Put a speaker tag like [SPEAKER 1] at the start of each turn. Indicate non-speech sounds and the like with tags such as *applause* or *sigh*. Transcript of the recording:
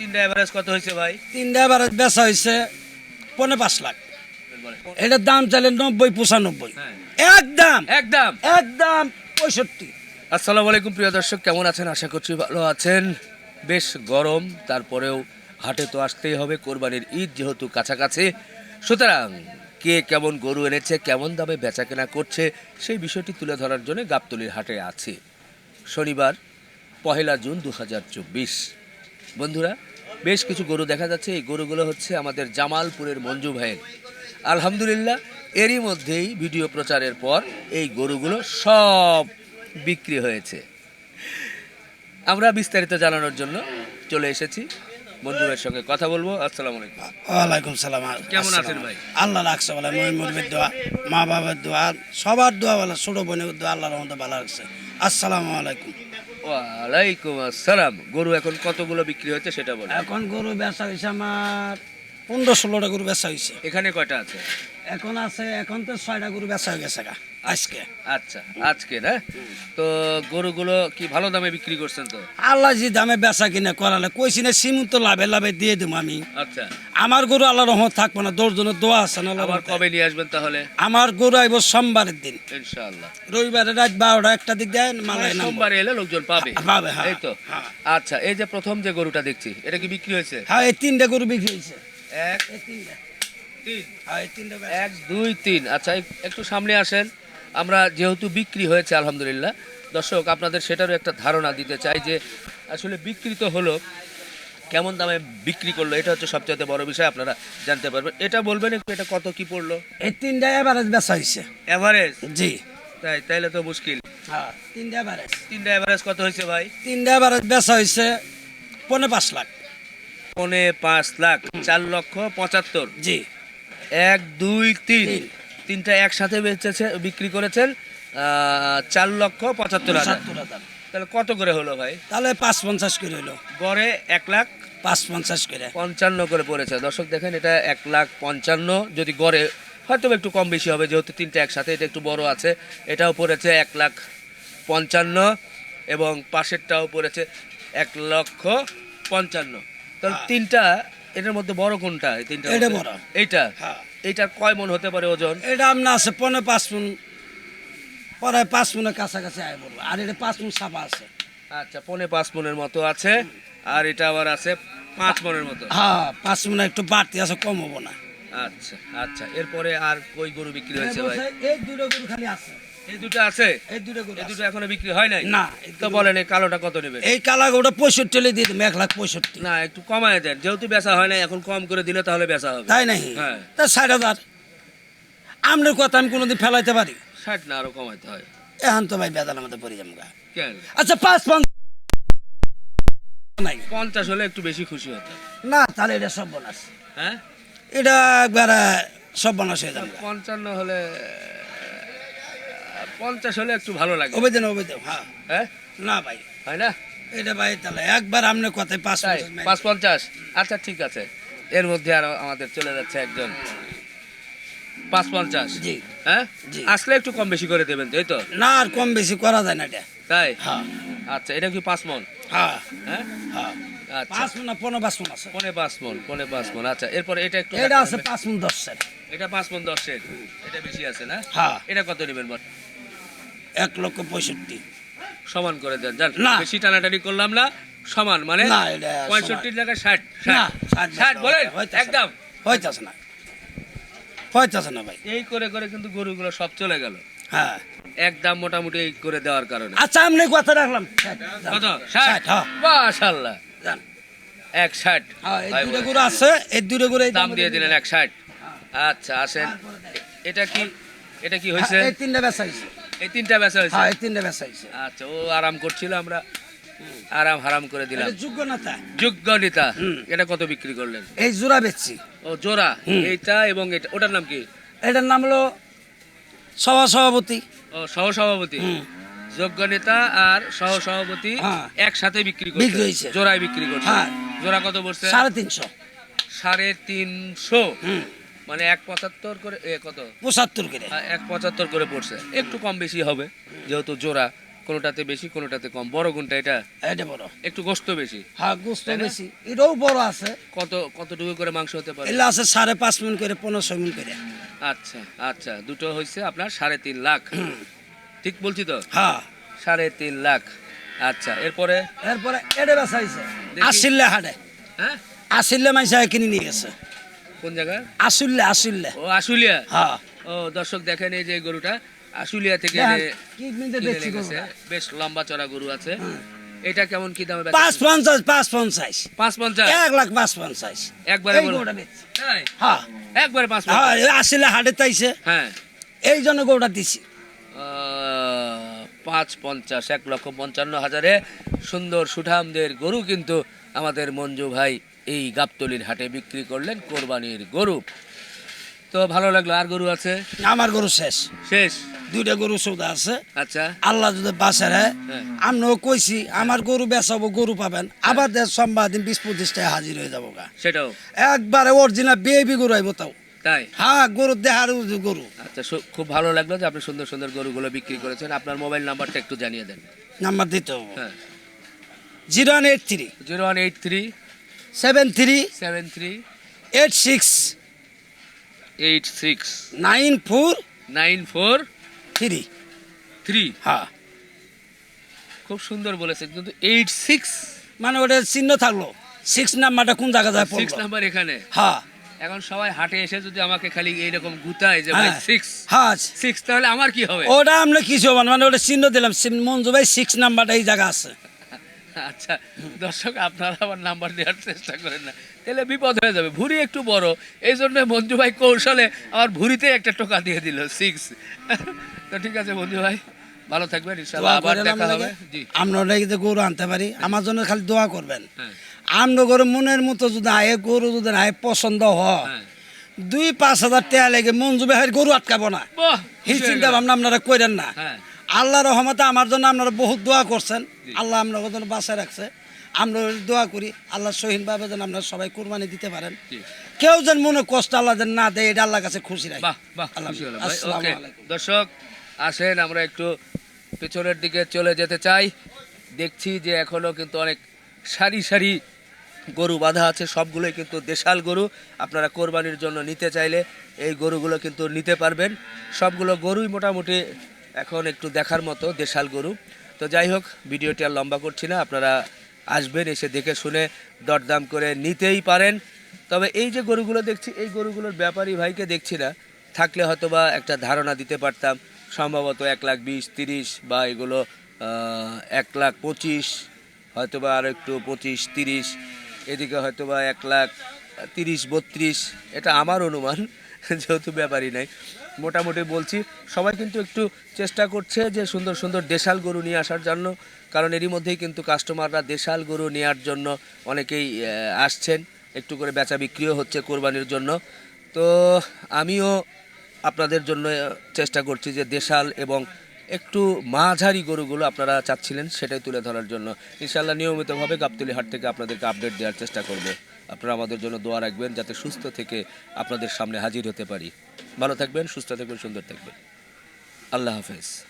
[SPEAKER 1] তিনটা এভারেজ কত হয়েছে ভাই?
[SPEAKER 2] তিনটা এবার বেচা হয়েছে পনেরো পাঁচ লাখ। এটার দাম চাইলে নব্বই পঁচানব্বই।
[SPEAKER 1] হ্যাঁ।
[SPEAKER 2] একদম।
[SPEAKER 1] একদম।
[SPEAKER 2] একদম পঁয়ষট্টি।
[SPEAKER 1] আসসালামু আলাইকুম প্রিয় দর্শক কেমন আছেন? আশা করছি ভালো আছেন। বেশ গরম তারপরেও হাটে তো আসতেই হবে কোরবানির ঈদ যেহেতু কাছাকাছি। সুতরাং কে কেমন গরু এনেছে কেমন দামে বেচা কেনা করছে সেই বিষয়টি তুলে ধরার জন্য গাবতলির হাটে আছি। শনিবার পহেলা জুন দু হাজার চব্বিশ। বন্ধুরা বেশ কিছু গরু দেখা যাচ্ছে। এই গরুগুলো হচ্ছে আমাদের জামালপুরের মঞ্জু ভাইয়ের। আলহামদুলিল্লাহ এরই মধ্যেই ভিডিও প্রচারের পর এই গরুগুলো সব বিক্রি হয়েছে। আমরা বিস্তারিত জানানোর জন্য চলে এসেছি। মঞ্জু ভাইয়ের সঙ্গে কথা বলব। আসসালামু আলাইকুম।
[SPEAKER 2] ওয়ালাইকুম সালাম।
[SPEAKER 1] কেমন আছেন ভাই?
[SPEAKER 2] আল্লাহ রাখছে বলে মই দোয়া মা বাবার দোয়া সবার দোয়া বলে ছোট বোনের দোয়া আল্লাহর মধ্যে ভালো রাখছে আসসালামু আলাইকুম।
[SPEAKER 1] ওয়ালাইকুম আসসালাম গরু এখন কতগুলো বিক্রি হচ্ছে সেটা বলো
[SPEAKER 2] এখন গরু বেচা হয়েছে আমার পনেরো ষোলোটা গরু বেচা হয়েছে।
[SPEAKER 1] এখানে কয়টা আছে?
[SPEAKER 2] এখন আছে এখন তো ছয়টা গরু বেচা হয়ে গেছে গা আজকে।
[SPEAKER 1] আচ্ছা আজকে না? তো গরুগুলো কি ভালো দামে বিক্রি করছেন তো?
[SPEAKER 2] আল্লাহ যে দামে বেচা কিনে করালে কইছি না সিমুন তো লাভে লাভে দিয়ে দেবো আমি।
[SPEAKER 1] আচ্ছা।
[SPEAKER 2] আমার গরু আল্লাহ রহমত থাকব না দশজনের দোয়া আছে না
[SPEAKER 1] আবার কবে নিয়ে আসবেন তাহলে?
[SPEAKER 2] আমার গরু আইব সোমবারের দিন।
[SPEAKER 1] ইনশাআল্লাহ।
[SPEAKER 2] রবিবারে রাত বারোটা একটা দিক দেয় মালাই নামবো।
[SPEAKER 1] সোমবারে এলে লোকজন পাবে।
[SPEAKER 2] পাবে, হ্যাঁ,
[SPEAKER 1] এই তো।
[SPEAKER 2] হ্যাঁ।
[SPEAKER 1] আচ্ছা এই যে প্রথম যে গরুটা দেখছি এটা কি বিক্রি হয়েছে?
[SPEAKER 2] হ্যাঁ এই তিনটা গরু বিক্রি হয়েছে।
[SPEAKER 1] এক
[SPEAKER 2] তিনটা।
[SPEAKER 1] এক দুই তিন। আচ্ছা একটু সামনে আসেন। আমরা যেহেতু বিক্রি হয়েছে আলহামদুলিল্লাহ। দর্শক আপনাদের সেটারও একটা ধারণা দিতে চাই যে আসলে বিক্রি তো হলো কেমন দামে বিক্রি করল এটা হচ্ছে সবচেয়ে বড় বিষয় আপনারা জানতে পারবেন। এটা বলবেন একটু এটা কত কি পড়ল?
[SPEAKER 2] এই তিনটা এভারেজ বেচা হয়েছে।
[SPEAKER 1] এভারেজ
[SPEAKER 2] জি।
[SPEAKER 1] তাই তাইলে তো মুশকিল।
[SPEAKER 2] হ্যাঁ তিনটা এভারেজ
[SPEAKER 1] তিনটা এভারেজ কত হয়েছে ভাই?
[SPEAKER 2] তিনটা এভারেজ বেচা হয়েছে পনেরো পাঁচ লাখ।
[SPEAKER 1] পনে পাঁচ লাখ চার লক্ষ পঁচাত্তর।
[SPEAKER 2] জি।
[SPEAKER 1] এক দুই তিন।
[SPEAKER 2] তিন।
[SPEAKER 1] তিনটা একসাথে বেচেছে বিক্রি করেছেন চার লক্ষ পঁচাত্তর হাজার। তাহলে কত করে হলো ভাই?
[SPEAKER 2] তাহলে পাঁচ পঞ্চাশ করে হলো।
[SPEAKER 1] গড়ে এক লাখ
[SPEAKER 2] পাঁচ পঞ্চাশ করে।
[SPEAKER 1] পঞ্চান্ন করে পড়েছে। দর্শক দেখেন এটা এক লাখ পঞ্চান্ন যদি গড়ে হয়তো একটু কম বেশি হবে যেহেতু তিনটা একসাথে এটা একটু বড় আছে। এটাও পড়েছে এক লাখ পঞ্চান্ন এবং পাশেরটাও পড়েছে এক লক্ষ পঞ্চান্ন। তাহলে। তিনটা এটার মধ্যে বড় কোনটা এই তিনটা
[SPEAKER 2] এটা বড়।
[SPEAKER 1] এইটা?
[SPEAKER 2] হ্যাঁ।
[SPEAKER 1] এইটার কয় মন হতে পারে ওজন?
[SPEAKER 2] এটা আপনার আছে পনেরো পাঁচ মিন পরে পাঁচ মিনের কাছাকাছি আয় বলব। আর এটা পাঁচ মিন সাপা আছে।
[SPEAKER 1] আচ্ছা পনে পাঁচ মনের মতো আছে। আর এটা আবার আছে পাঁচ মনের মতো।
[SPEAKER 2] হ্যাঁ পাঁচ মিনিট একটু বাড়তি আছে কম হব না।
[SPEAKER 1] আচ্ছা আচ্ছা। এরপরে আর কই গরু বিক্রি হয়েছে ভাই?
[SPEAKER 2] এই দুটো গরু খালি আছে।
[SPEAKER 1] এই দুটো আছে?
[SPEAKER 2] এই দুটো
[SPEAKER 1] এই দুটো এখনও বিক্রি হয় নাই?
[SPEAKER 2] না
[SPEAKER 1] তো বলেন এই কালোটা কত নেবেন
[SPEAKER 2] এই কালা গরুটা পঁয়ষট্টি হলে দিয়ে দেবো এক লাখ পঁয়ষট্টি।
[SPEAKER 1] না একটু কমায় দেন। যেহেতু বেচা হয় না এখন কম করে দিলে তাহলে বেচা হবে।
[SPEAKER 2] তাই নাই
[SPEAKER 1] হ্যাঁ।
[SPEAKER 2] তা ষাট হাজার। আপনার কথা আমি কোনোদিন ফেলাইতে পারি।
[SPEAKER 1] ষাট না আরও কমাইতে হয়।
[SPEAKER 2] এখন তো ভাই পড়ে যাব আচ্ছা পাঁচ পাঁচ নাই।
[SPEAKER 1] পঞ্চাশ হলে একটু বেশি খুশি হতো
[SPEAKER 2] না তাহলে এটা সব বোনাস।
[SPEAKER 1] হ্যাঁ?
[SPEAKER 2] এটা একবারে সব বোনাস হয়ে যাবে।
[SPEAKER 1] পঞ্চান্ন হলে পঞ্চাশ হলে একটু ভালো লাগে।
[SPEAKER 2] অবেদন অবেদন হ্যাঁ।
[SPEAKER 1] হ্যাঁ?
[SPEAKER 2] না ভাই।
[SPEAKER 1] হয় না?
[SPEAKER 2] এটা ভাই তাহলে একবার আপনার কথায় পাঁচ
[SPEAKER 1] পাঁচ পঞ্চাশ। আচ্ছা ঠিক আছে। এর মধ্যে আর আমাদের চলে যাচ্ছে একজন। পাঁচ পঞ্চাশ।
[SPEAKER 2] জি।
[SPEAKER 1] হ্যাঁ? আসলে একটু কম বেশি করে দেবেন তাই তো?
[SPEAKER 2] না আর কম বেশি করা যায় না এটা।
[SPEAKER 1] তাই?
[SPEAKER 2] হ্যাঁ।
[SPEAKER 1] আচ্ছা এটা কি পাঁচ মন?
[SPEAKER 2] হ্যাঁ।
[SPEAKER 1] হ্যাঁ?
[SPEAKER 2] হ্যাঁ।
[SPEAKER 1] আচ্ছা।
[SPEAKER 2] পাঁচ মন না পনেরো পাঁচ মন আছে।
[SPEAKER 1] পনে পাঁচ মন পনে পাঁচ মন। আচ্ছা এরপরে এটা একটু
[SPEAKER 2] এটা আছে পাঁচ মন দশের।
[SPEAKER 1] এটা পাঁচ মন দশ দশের। এটা বেশি আছে না?
[SPEAKER 2] হ্যাঁ।
[SPEAKER 1] এটা কত নেবেন বল?
[SPEAKER 2] এক লক্ষ পঁয়ষট্টি।
[SPEAKER 1] সমান করে দেন
[SPEAKER 2] না।
[SPEAKER 1] বেশি টানাটানি করলাম না সমান মানে পঁয়ষট্টির জায়গায় ষাট ষাট। বলেন? একদম।
[SPEAKER 2] হইতাছে না। হইতাছে না ভাই।
[SPEAKER 1] এই করে করে কিন্তু গরুগুলো সব চলে গেল।
[SPEAKER 2] হ্যাঁ।
[SPEAKER 1] একদম মোটামুটি এই করে দেওয়ার কারণে।
[SPEAKER 2] আচ্ছা আপনি কথা রাখলাম।
[SPEAKER 1] কত? ষাট?
[SPEAKER 2] ষাট, হ্যাঁ।
[SPEAKER 1] মাশাল্লাহ। এক ষাট।
[SPEAKER 2] হ্যাঁ এই
[SPEAKER 1] ভাই
[SPEAKER 2] দুটো গরু আছে এই দুটো গরু
[SPEAKER 1] দাম দিয়ে দিলেন এক ষাট। আচ্ছা আসেন। এটা কি এটা কি হয়েছে?
[SPEAKER 2] হ্যাঁ, এই তিনটা বেচা হয়েছে।
[SPEAKER 1] এই তিনটা বেচা হয়েছে?
[SPEAKER 2] হ্যাঁ এই তিনটা বেচা হয়েছে।
[SPEAKER 1] আচ্ছা ও আরাম করছিল আমরা আরাম হারাম করে দিলাম।
[SPEAKER 2] যোগ্য না তা?
[SPEAKER 1] যোগ্য নেতা। এটা কত বিক্রি করলেন?
[SPEAKER 2] এই জোড়া বেচছি।
[SPEAKER 1] ও জোড়া? এইটা এবং এটা ওটার নাম কি?
[SPEAKER 2] এটার নাম হলো সভা সভাপতি
[SPEAKER 1] ও সহ সভাপতি
[SPEAKER 2] হুম।
[SPEAKER 1] যোগ্য নেতা আর সহ সভাপতি
[SPEAKER 2] হ্যাঁ।
[SPEAKER 1] একসাথে বিক্রি করছে। জোড়ায় বিক্রি করছে।
[SPEAKER 2] হ্যাঁ।
[SPEAKER 1] জোড়া কত পড়ছে
[SPEAKER 2] সাড়ে তিনশো।
[SPEAKER 1] সাড়ে তিনশো।
[SPEAKER 2] হুম।
[SPEAKER 1] মানে এক পঁচাত্তর করে এ কত?
[SPEAKER 2] পঁচাত্তর করে।
[SPEAKER 1] এক পঁচাত্তর করে পড়ছে। একটু কম বেশি হবে যেহেতু জোড়া কোনোটাতে বেশি কোনোটাতে কম। বড় কোনটা এটা?
[SPEAKER 2] এটা বড়।
[SPEAKER 1] একটু গোস্ত বেশি।
[SPEAKER 2] হ্যাঁ গোস্ত বেশি। এটাও বড় আছে।
[SPEAKER 1] কত কতটুকু করে মাংস হতে পারে?
[SPEAKER 2] এগুলো আছে সাড়ে পাঁচ মিনিট করে পনেরোশো মিনিট করে।
[SPEAKER 1] আচ্ছা আচ্ছা। দুটো হয়েছে আপনার সাড়ে তিন লাখ। *clears throat* ঠিক বলছি তো?
[SPEAKER 2] হ্যাঁ।
[SPEAKER 1] সাড়ে তিন লাখ। আচ্ছা এরপরে?
[SPEAKER 2] এরপরে এটা বেচা হয়েছে হাটে।
[SPEAKER 1] হ্যাঁ?
[SPEAKER 2] আসিল্লে মাইসা কিনে নিয়ে গেছে।
[SPEAKER 1] কোন জায়গায়
[SPEAKER 2] আসিল্লে আসিল্লে
[SPEAKER 1] ও আশুলিয়া?
[SPEAKER 2] হ্যাঁ।
[SPEAKER 1] ও দর্শক দেখেন এই যে গরুটা আশুলিয়া থেকে। বেশ লম্বা চড়া গরু আছে।
[SPEAKER 2] হ্যাঁ।
[SPEAKER 1] এটা কেমন কি দামে
[SPEAKER 2] পাঁচ পঞ্চাশ পাঁচ পঞ্চাশ।
[SPEAKER 1] পাঁচ পঞ্চাশ?
[SPEAKER 2] এক লাখ পাঁচ পঞ্চাশ।
[SPEAKER 1] একবারে
[SPEAKER 2] গরুটা হ্যাঁ।
[SPEAKER 1] একবারে পাঁচ
[SPEAKER 2] হ্যাঁ এই হাটে তাইছে।
[SPEAKER 1] হ্যাঁ।
[SPEAKER 2] এই জন্য গরুটা দিছি।
[SPEAKER 1] পাঁচ পঞ্চাশ এক লক্ষ পঞ্চান্ন হাজারে সুন্দর সুঠামদের গরু কিন্তু আমাদের মঞ্জু ভাই এই গাবতলির হাটে বিক্রি করলেন কোরবানির গরু। তো ভালো লাগল আর গরু আছে?
[SPEAKER 2] আমার গরু শেষ।
[SPEAKER 1] শেষ?
[SPEAKER 2] দুইটা গরু সৌদা আছে।
[SPEAKER 1] আচ্ছা।
[SPEAKER 2] আল্লাহ যদি বাঁচে রে
[SPEAKER 1] হ্যাঁ।
[SPEAKER 2] আমরাও কইছি আমার গরু বেচাবো গরু পাবেন। আবার দেড় সোমবার দিন বিশ পঁচিশটায় হাজির হয়ে যাব গা।
[SPEAKER 1] সেটাও?
[SPEAKER 2] একবারে অরিজিনাল বেবি গরু আইব তাও।
[SPEAKER 1] তাই?
[SPEAKER 2] হ্যাঁ গরু দেহার গরু।
[SPEAKER 1] আচ্ছা খুব ভালো লাগল যে আপনি সুন্দর সুন্দর গরুগুলো বিক্রি করেছেন। আপনার মোবাইল নাম্বারটা একটু জানিয়ে দেন।
[SPEAKER 2] নাম্বার দিতে হবে।
[SPEAKER 1] হ্যাঁ।
[SPEAKER 2] Zero one eight three.
[SPEAKER 1] Zero one eight three
[SPEAKER 2] seven three
[SPEAKER 1] seven three
[SPEAKER 2] eight six
[SPEAKER 1] eight six
[SPEAKER 2] nine four
[SPEAKER 1] nine four
[SPEAKER 2] three
[SPEAKER 1] three
[SPEAKER 2] হ্যাঁ
[SPEAKER 1] খুব সুন্দর বলেছেন কিন্তু এইট সিক্স
[SPEAKER 2] মানে ওটা চিহ্ন থাকল। সিক্স নাম্বারটা কোন জায়গা যায়
[SPEAKER 1] সিক্স নাম্বার এখানে।
[SPEAKER 2] হ্যাঁ
[SPEAKER 1] এখন সবাই হাটে এসে যদি আমাকে খালি এইরকম গুতায় যে ভাই সিক্স
[SPEAKER 2] হ্যাঁ
[SPEAKER 1] সিক্স তাহলে আমার কি হবে?
[SPEAKER 2] ওটা আমরা কিছু মানে ওটা চিহ্ন দিলাম মঞ্জু ভাই সিক্স নাম্বারটা এই জায়গা আছে।
[SPEAKER 1] আচ্ছা দর্শক আপনারা আবার নাম্বার দেওয়ার চেষ্টা করেন না। তাহলে বিপদ হয়ে যাবে ভুঁড়ি একটু বড়। এই জন্য মঞ্জু ভাই কৌশলে আমার ভুঁড়িতে একটা টোকা দিয়ে দিল সিক্স তো ঠিক আছে ভাই ভালো থাকবেন ইনশাআল্লাহ আবার দেখা
[SPEAKER 2] আমরা
[SPEAKER 1] হবে।
[SPEAKER 2] লাগে।
[SPEAKER 1] জি।
[SPEAKER 2] আমরা ওটা গরু আনতে পারি আমার জন্য খালি দোয়া করবেন।
[SPEAKER 1] হ্যাঁ।
[SPEAKER 2] আমরা গরু মনের মতো যদি আয়ে গরু যদি আয়ে পছন্দ হয়
[SPEAKER 1] হ্যাঁ।
[SPEAKER 2] দুই পাঁচ হাজার টাকা লেগে মঞ্জু ভাইয়ের গরু আটকাবো না। এই
[SPEAKER 1] হয়ে
[SPEAKER 2] চিন্তা ভাবনা আপনারা করেন না।
[SPEAKER 1] হ্যাঁ।
[SPEAKER 2] আল্লাহ রহমতে আমার জন্য আপনারা বহুত দোয়া করছেন। আল্লাহ আপনার জন্য বাঁচায় রাখছে। আমরা দোয়া করি আল্লাহ সহিনভাবে যেন আপনারা সবাই কোরবানি দিতে পারেন। কেউ যেন মনে কষ্ট আল্লাহ যেন না দেয় এটা আল্লাহর কাছে খুশি রাখে। আল্লাহ।
[SPEAKER 1] দর্শক আসেন আমরা একটু পেছনের দিকে চলে যেতে চাই। দেখছি যে এখনও কিন্তু অনেক সারি সারি গরু বাঁধা আছে। সবগুলোই কিন্তু দেশাল গরু। আপনারা কোরবানির জন্য নিতে চাইলে এই গরুগুলো কিন্তু নিতে পারবেন। সবগুলো গরুই মোটামুটি এখন একটু দেখার মতো দেশাল গরু। তো যাই হোক, ভিডিওটি আর লম্বা করছি না, আপনারা আসবেন, এসে দেখে শুনে দরদাম করে নিতেই পারেন। তবে এই যে গরুগুলো দেখছি, এই গরুগুলোর ব্যাপারী ভাইকে দেখছি না, থাকলে হয়তো বা একটা ধারণা দিতে পারতাম। সম্ভবত এক লাখ বিশ, তিরিশ বা এগুলো এক লাখ পঁচিশ হয়তো বা আর একটু পঁচিশ, তিরিশ, এদিকে হয়তো বা এক লাখ তিরিশ, বত্রিশ, এটা আমার অনুমান, *laughs* যেহেতু ব্যাপারই নাই। মোটামুটি বলছি। সবাই কিন্তু একটু চেষ্টা করছে যে সুন্দর সুন্দর দেশাল গরু নিয়ে আসার জন্য, কারণ এরই মধ্যেই কিন্তু কাস্টমাররা দেশাল গরু নেওয়ার জন্য অনেকেই আসছেন, একটু করে বেচা বিক্রিও হচ্ছে কোরবানির জন্য। তো আমিও আপনাদের জন্য চেষ্টা করছি যে দেশাল এবং একটু মাঝারি গরুগুলো আপনারা চাচ্ছিলেন সেটাই তুলে ধরার জন্য। ইনশাল্লাহ নিয়মিতভাবে গাবতলি হাট থেকে আপনাদেরকে আপডেট দেওয়ার চেষ্টা করব। আপনারা আমাদের জন্য দোয়া রাখবেন যাতে সুস্থ থেকে আপনাদের সামনে হাজির হতে পারি। ভালো থাকবেন, সুস্থ থাকবেন, সুন্দর থাকবেন। আল্লাহ হাফেজ।